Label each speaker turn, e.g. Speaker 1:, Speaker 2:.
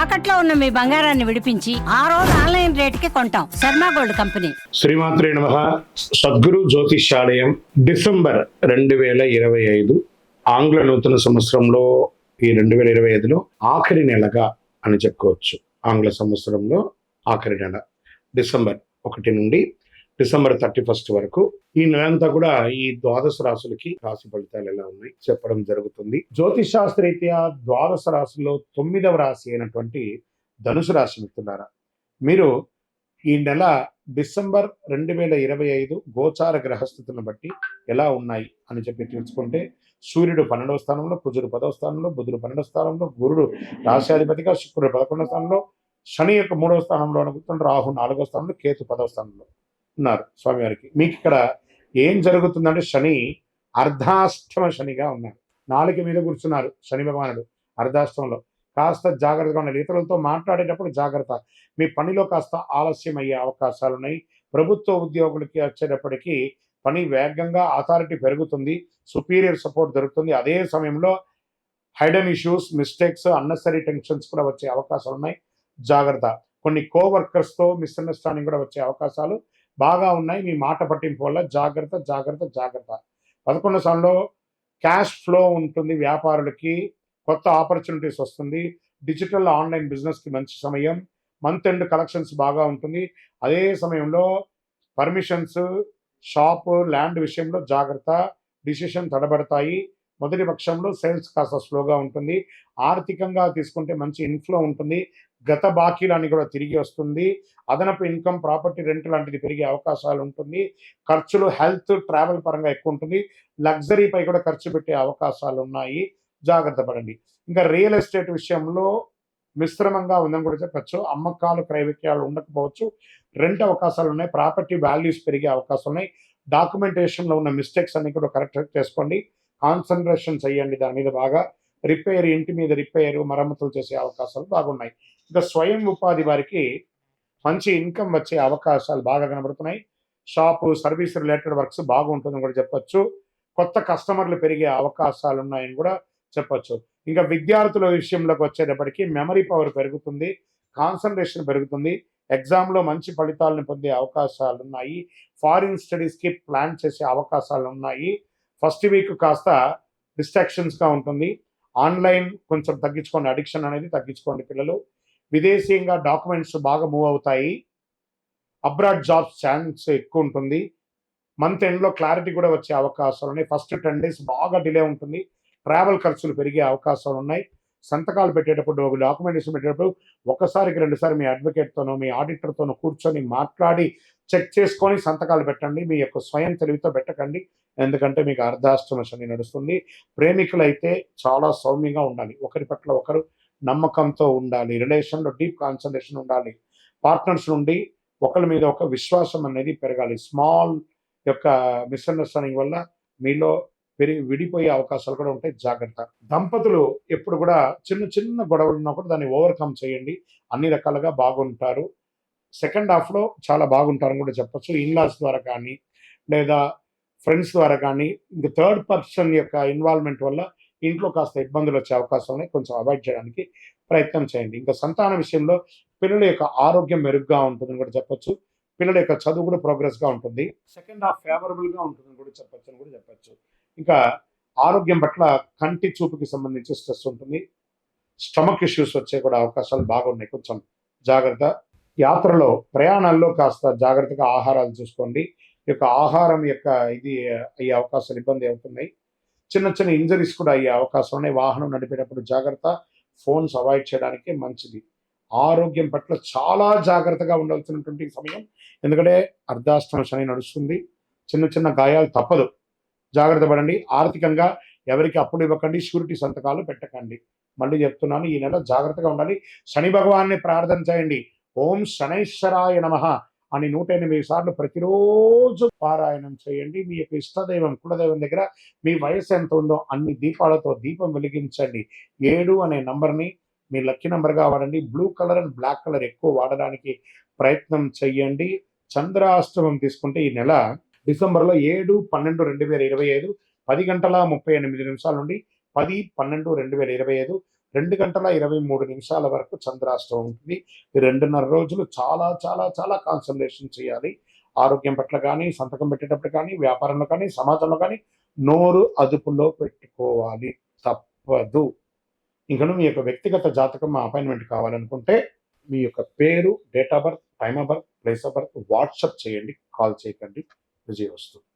Speaker 1: తాకట్లో ఉన్న మీ బంగారాన్ని విడిపించి ఆ రోజు ఆన్లైన్ రేటుకి కొంటాం. Sharma gold company.
Speaker 2: శ్రీమాత్రే నమ. సద్గురు జ్యోతిష్యాలయం డిసెంబర్ రెండు వేల ఇరవై ఐదు ఆంగ్ల నూతన సంవత్సరంలో ఈ రెండు వేల ఇరవై ఐదులో ఆఖరి నెలగా అని చెప్పుకోవచ్చు. ఆంగ్ల సంవత్సరంలో ఆఖరి నెల డిసెంబర్ ఒకటి నుండి డిసెంబర్ థర్టీ ఫస్ట్ వరకు. ఈ నెలంతా కూడా ఈ ద్వాదశ రాశులకి రాశి ఫలితాలు ఎలా ఉన్నాయి చెప్పడం జరుగుతుంది. జ్యోతిష్ శాస్త్రరీత్యా ద్వాదశ రాశుల్లో తొమ్మిదవ రాశి అయినటువంటి ధనుసు రాశి మిత్రులారా మీరు ఈ నెల డిసెంబర్ రెండు వేల ఇరవై ఐదు గోచార గ్రహస్థితులను బట్టి ఎలా ఉన్నాయి అని చెప్పి తెలుసుకుంటే సూర్యుడు పన్నెండవ స్థానంలో కుజుడు పదవ స్థానంలో బుధుడు పన్నెండవ స్థానంలో గురుడు రాశ్యాధిపతిగా శుక్రుడు పదకొండవ స్థానంలో శని యొక్క మూడవ స్థానంలో అనుకుంటున్నాడు రాహు నాలుగవ స్థానంలో కేతు పదవ స్థానంలో. ఉన్నారు స్వామివారికి. మీకు ఇక్కడ ఏం జరుగుతుందంటే శని అర్ధాష్టమ శనిగా ఉన్నాడు. నాలుక మీద కూర్చున్నారు శని భగవానుడు అర్ధాష్టమంలో. కాస్త జాగ్రత్తగా ఉండాలి ఇతరులతో మాట్లాడేటప్పుడు జాగ్రత్త. మీ పనిలో కాస్త ఆలస్యం అయ్యే అవకాశాలు ఉన్నాయి ప్రభుత్వ ఉద్యోగులకి వచ్చేటప్పటికీ పని వేగంగా అథారిటీ పెరుగుతుంది. సుపీరియర్ సపోర్ట్ దొరుకుతుంది. అదే సమయంలో hidden issues mistakes unnecessary tensions కూడా వచ్చే అవకాశాలు ఉన్నాయి జాగ్రత్త. కొన్ని కో మిస్అండర్స్టాండింగ్ కూడా వచ్చే అవకాశాలు బాగా ఉన్నాయి. మీ మాట పట్టింపు వల్ల జాగ్రత్త జాగ్రత్త జాగ్రత్త. పదకొండు సమయంలో క్యాష్ ఫ్లో ఉంటుంది వ్యాపారులకి. కొత్త ఆపర్చునిటీస్ వస్తుంది. డిజిటల్ ఆన్లైన్ బిజినెస్కి మంచి సమయం. మంత్ ఎండ్ కలెక్షన్స్ బాగా ఉంటుంది. అదే సమయంలో పర్మిషన్స్ షాప్ ల్యాండ్ విషయంలో జాగ్రత్త. డిసిషన్ తడబడతాయి. మొదటి పక్షంలో సేల్స్ కాస్త స్లోగా ఉంటుంది. ఆర్థికంగా తీసుకుంటే మంచి ఇన్ఫ్లో ఉంటుంది. గత బాకీలన్నీ కూడా తిరిగి వస్తుంది. అదనపు ఇన్కమ్ ప్రాపర్టీ రెంట్ లాంటిది పెరిగే అవకాశాలు ఉంటుంది. ఖర్చులు హెల్త్ ట్రావెల్ పరంగా ఎక్కువ ఉంటుంది. లగ్జరీపై కూడా ఖర్చు పెట్టే అవకాశాలు ఉన్నాయి. జాగ్రత్త పడండి. ఇంకా రియల్ ఎస్టేట్ విషయంలో మిశ్రమంగా ఉందని కూడా చెప్పచ్చు. అమ్మకాలు క్రైవిక్యాలు ఉండకపోవచ్చు. రెంట్ అవకాశాలు ఉన్నాయి. ప్రాపర్టీ వాల్యూస్ పెరిగే అవకాశాలు ఉన్నాయి. డాక్యుమెంటేషన్లో ఉన్న మిస్టేక్స్ అన్ని కూడా కరెక్ట్ చేసుకోండి కాన్సన్ట్రేషన్ చేయండి దాని మీద బాగా. రిపేర్ ఇంటి మీద రిపేర్ మరమ్మతులు చేసే అవకాశాలు బాగున్నాయి. ఇంకా స్వయం ఉపాధి వారికి మంచి ఇన్కమ్ వచ్చే అవకాశాలు బాగా కనబడుతున్నాయి. షాపు సర్వీస్ రిలేటెడ్ వర్క్స్ బాగుంటుందని కూడా చెప్పొచ్చు. కొత్త కస్టమర్లు పెరిగే అవకాశాలు ఉన్నాయని కూడా చెప్పొచ్చు. ఇంకా విద్యార్థుల విషయంలోకి వచ్చేటప్పటికి మెమరీ పవర్ పెరుగుతుంది కాన్సన్ట్రేషన్ పెరుగుతుంది ఎగ్జామ్లో మంచి ఫలితాలను పొందే అవకాశాలు ఉన్నాయి ఫారిన్ స్టడీస్కి ప్లాన్ చేసే అవకాశాలు ఉన్నాయి ఫస్ట్ వీక్ కాస్త డిస్ట్రాక్షన్స్గా ఉంటుంది. ఆన్లైన్ కొంచెం తగ్గించుకోండి అడిక్షన్ అనేది తగ్గించుకోండి పిల్లలు. విదేశీయంగా డాక్యుమెంట్స్ బాగా మూవ్ అవుతాయి. అబ్రాడ్ జాబ్స్ ఛాన్స్ ఎక్కువ ఉంటుంది. మంత్ ఎండ్లో క్లారిటీ కూడా వచ్చే అవకాశాలు ఉన్నాయి. ఫస్ట్ టెన్ డేస్ బాగా డిలే ఉంటుంది. ట్రావెల్ ఖర్చులు పెరిగే అవకాశాలు ఉన్నాయి. సంతకాలు పెట్టేటప్పుడు ఒక డాక్యుమెంటేషన్ పెట్టేటప్పుడు ఒకసారికి రెండుసారి మీ అడ్వకేట్తోనో మీ ఆడిటర్తోనో కూర్చొని మాట్లాడి చెక్ చేసుకొని సంతకాలు పెట్టండి. మీ యొక్క స్వయం తెలివితో పెట్టకండి. ఎందుకంటే మీకు అర్ధాష్టమ శని నడుస్తుంది. ప్రేమికులైతే చాలా సౌమ్యంగా ఉండాలి. ఒకరి పట్ల ఒకరు నమ్మకంతో ఉండాలి. రిలేషన్లో డీప్ కాన్సన్ట్రేషన్ ఉండాలి. పార్ట్నర్స్ నుండి ఒకరి మీద ఒక విశ్వాసం అనేది పెరగాలి. స్మాల్ యొక్క మిస్అండర్స్టాండింగ్ వల్ల మీలో పెరిగి విడిపోయే అవకాశాలు కూడా ఉంటాయి. జాగ్రత్త. దంపతులు ఎప్పుడు కూడా చిన్న చిన్న గొడవలు ఉన్నప్పుడు దాన్ని ఓవర్కమ్ చేయండి. అన్ని రకాలుగా బాగుంటారు. సెకండ్ హాఫ్లో చాలా బాగుంటారని కూడా చెప్పచ్చు. ఇన్లాస్ ద్వారా కానీ లేదా ఫ్రెండ్స్ ద్వారా కానీ ఇంకా థర్డ్ పర్సన్ యొక్క ఇన్వాల్వ్మెంట్ వల్ల ఇంట్లో కాస్త ఇబ్బందులు వచ్చే అవకాశం ఉన్నాయి. కొంచెం అవాయిడ్ చేయడానికి ప్రయత్నం చేయండి. ఇంకా సంతాన విషయంలో పిల్లల యొక్క ఆరోగ్యం మెరుగ్గా ఉంటుందని కూడా చెప్పొచ్చు. పిల్లల యొక్క చదువు కూడా ప్రోగ్రెస్గా ఉంటుంది. సెకండ్ హాఫ్ ఫేవరబుల్గా ఉంటుందని కూడా చెప్పొచ్చు అని కూడా చెప్పొచ్చు. ఇంకా ఆరోగ్యం పట్ల కంటి చూపుకి సంబంధించి స్ట్రెస్ ఉంటుంది. స్టమక్ ఇష్యూస్ వచ్చే కూడా అవకాశాలు బాగున్నాయి. కొంచెం జాగ్రత్త. యాత్రలో ప్రయాణాల్లో కాస్త జాగ్రత్తగా ఆహారాలు చూసుకోండి. ఈ యొక్క ఆహారం యొక్క ఇది అయ్యే అవకాశాలు ఇబ్బంది అవుతున్నాయి. చిన్న చిన్న ఇంజరీస్ కూడా అయ్యే అవకాశం ఉన్నాయి. వాహనం నడిపేటప్పుడు జాగ్రత్త ఫోన్స్ అవాయిడ్ చేయడానికి మంచిది. ఆరోగ్యం పట్ల చాలా జాగ్రత్తగా ఉండాల్సినటువంటి సమయం. ఎందుకంటే అర్ధాష్టమ శని నడుస్తుంది. చిన్న చిన్న గాయాలు తప్పదు. జాగ్రత్త పడండి. ఆర్థికంగా ఎవరికి అప్పులు ఇవ్వకండి. షూరిటీ సంతకాలు పెట్టకండి. మళ్ళీ చెప్తున్నాను ఈ నెల జాగ్రత్తగా ఉండాలి. శని భగవాన్ని ప్రార్థన చేయండి. ఓం శనైశ్వరాయ నమ అని నూట ఎనిమిది సార్లు ప్రతిరోజు పారాయణం చేయండి. మీ యొక్క ఇష్టదైవం కులదైవం దగ్గర మీ వయసు ఎంత ఉందో అన్ని దీపాలతో దీపం వెలిగించండి. ఏడు అనే నంబర్ని మీ లక్కీ నంబర్గా వాడండి. Blue colour and black colour ఎక్కువ వాడడానికి ప్రయత్నం చేయండి చంద్రాష్టమం తీసుకుంటే ఈ నెల డిసెంబర్లో ఏడు పన్నెండు రెండు వేల ఇరవై ఐదు పది గంటల ముప్పై ఎనిమిది నిమిషాల నుండి పది పన్నెండు రెండు వేల ఇరవై ఐదు రెండు గంటల ఇరవై మూడు నిమిషాల వరకు చంద్రాష్టమం ఉంటుంది. ఈ రెండున్నర రోజులు చాలా చాలా చాలా కాన్సన్ట్రేషన్ చేయాలి. ఆరోగ్యం పట్ల కానీ సంతకం పెట్టేటప్పుడు కానీ వ్యాపారంలో కానీ సమాజంలో కానీ నోరు అదుపులో పెట్టుకోవాలి. తప్పదు. ఇంకను మీ యొక్క వ్యక్తిగత జాతకం అపాయింట్మెంట్ కావాలనుకుంటే మీ యొక్క పేరు date of birth time of birth place of birth WhatsApp చేయండి కాల్ చేయకండి. విజయవస్తు.